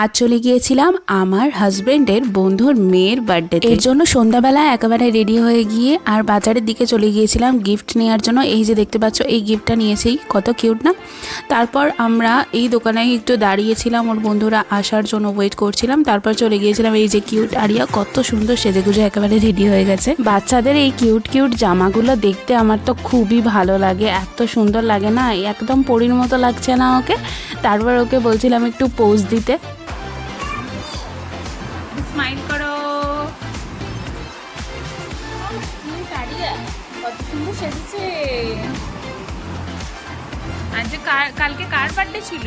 আজ চলে গিয়েছিলাম আমার হাজবেন্ডের বন্ধুর মেয়ের বার্থডে এর জন্য সন্ধ্যাবেলা একেবারে রেডি হয়ে গিয়ে আর বাজারের দিকে চলে গিয়েছিলাম গিফট নেওয়ার জন্য। এই যে দেখতে পাচ্ছ, এই গিফটটা নিয়েছি। কত কিউট না? তারপর আমরা এই দোকানে একটু দাঁড়িয়েছিলাম, ওর বন্ধুরা আসার জন্য ওয়েট করছিলাম। তারপর চলে গিয়েছিলাম, এই যে কিউট আরিয়া, কত সুন্দর সেজেগুজে একেবারে রেডি হয়ে গেছে। বাচ্চাদের এই কিউট কিউট জামাগুলো দেখতে আমার তো খুবই ভালো লাগে। এত সুন্দর লাগে না? একদম পরির মতো লাগছে না ওকে? তারপর ওকে বলছিলাম একটু পোজ দিতে। কত সুন্দর সেজেছে? আজ কালকে কার বার্থডে ছিল?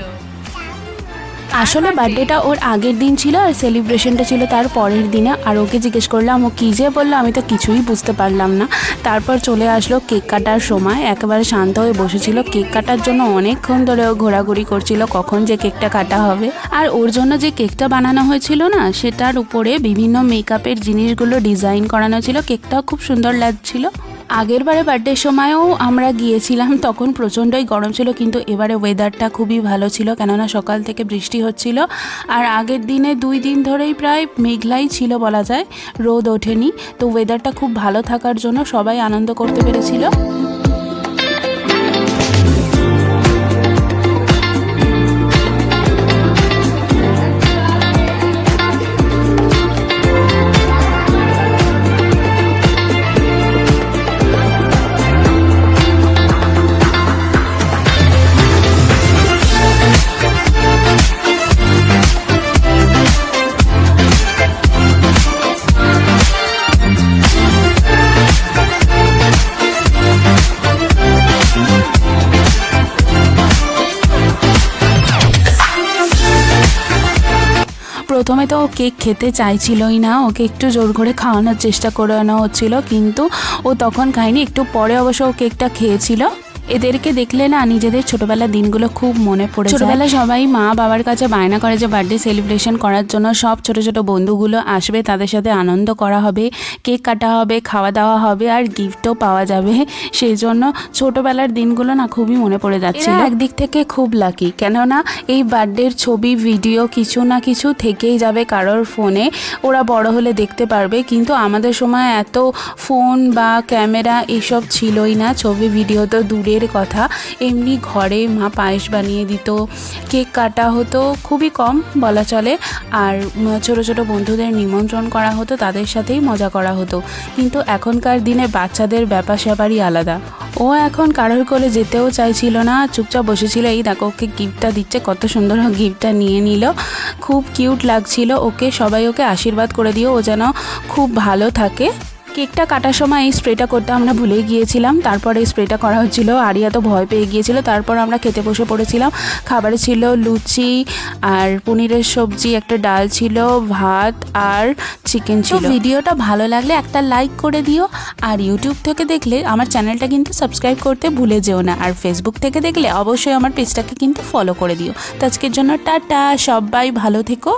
আসলে বার্থডেটা ওর আগের দিন ছিল আর সেলিব্রেশনটা ছিল তার পরের দিনে। আর ওকে জিজ্ঞেস করলাম ও কী যে বলল? আমি তো কিছুই বুঝতে পারলাম না। তারপর চলে আসলো কেক কাটার সময়। একেবারে শান্ত হয়ে বসেছিল। কেক কাটার জন্য অনেকক্ষণ ধরে ও ঘোরাঘুরি করছিল কখন যে কেকটা কাটা হবে। আর ওর জন্য যে কেকটা বানানো হয়েছিল না সেটার উপরে বিভিন্ন মেকআপের জিনিসগুলো ডিজাইন করানো ছিল। কেকটাও খুব সুন্দর লাগছিল। আগের বারে বার্থডের সময়ও আমরা গিয়েছিলাম, তখন প্রচণ্ডই গরম ছিল, কিন্তু এবারে ওয়েদারটা খুবই ভালো ছিল, কেননা সকাল থেকে বৃষ্টি হচ্ছিল। আর আগের দিনে দুই দিন ধরেই প্রায় মেঘলাই ছিল বলা যায়, রোদ ওঠেনি। তো ওয়েদারটা খুব ভালো থাকার জন্য সবাই আনন্দ করতে পেরেছিল। প্রথমে তো ও কেক খেতে চাইছিলই না, ওকে একটু জোর করে খাওয়ানোর চেষ্টা করানো হচ্ছিল, কিন্তু ও তখন খায়নি, একটু পরে অবশ্য ও কেকটা খেয়েছিল। এদেরকে দেখলে না নিজেদের ছোটবেলার দিনগুলো খুব মনে পড়ে ছোটবেলায় সবাই মা বাবার কাছে বায়না করে যে বার্থডে সেলিব্রেশন করার জন্য সব ছোট ছোট বন্ধুগুলো আসবে, তাদের সাথে আনন্দ করা হবে, কেক কাটা হবে, খাওয়া দাওয়া হবে আর গিফটও পাওয়া যাবে। সেই জন্য ছোটবেলার দিনগুলো না খুবই মনে পড়ে যাচ্ছে একদিক থেকে খুব লাকি কেননা এই বার্থডের ছবি ভিডিও কিছু না কিছু থেকেই যাবে কারোর ফোনে ওরা বড় হলে দেখতে পারবে, কিন্তু আমাদের সময় এত ফোন বা ক্যামেরা এসব ছিলই না, ছবি ভিডিও তো দূরের কথা, এমনি ঘরে মা পায়েস বানিয়ে দিত, কেক কাটা হতো, খুবই কম বলা চলে। আর ছোট ছোট বন্ধুদের নিমন্ত্রণ করা হতো, তাদের সাথেই মজা করা হতো। কিন্তু এখনকার দিনে বাচ্চাদের ব্যাপার স্যাপারই আলাদা। ও এখন কারোর কোলে যেতেও চাইছিল না, চুপচাপ বসেছিল, এই দেখো, ওকে গিফটটা দিচ্ছে, কত সুন্দর গিফটটা নিয়ে নিল। খুব কিউট লাগছিল, ওকে, সবাই ওকে আশীর্বাদ করে দিও, ও যেন খুব ভালো থাকে। কেকটা কাটার সময় এই স্প্রেটা করতে আমরা ভুলে গিয়েছিলাম। তারপরে এই স্প্রেটা করা হচ্ছিল আরিয়া তো ভয় পেয়ে গিয়েছিল। তারপর আমরা খেতে বসে পড়েছিলাম। খাবারে ছিল লুচি আর পনিরের সবজি একটা ডাল ছিল ভাত আর চিকেন ছিল। ভিডিওটা ভালো লাগলে একটা লাইক করে দিও আর ইউটিউব থেকে দেখলে আমার চ্যানেলটা কিন্তু সাবস্ক্রাইব করতে ভুলে যেও না। আর ফেসবুক থেকে দেখলে অবশ্যই আমার পেজটাকে কিন্তু ফলো করে দিও। তো আজকের জন্য টাটা সবাই ভালো থেকো।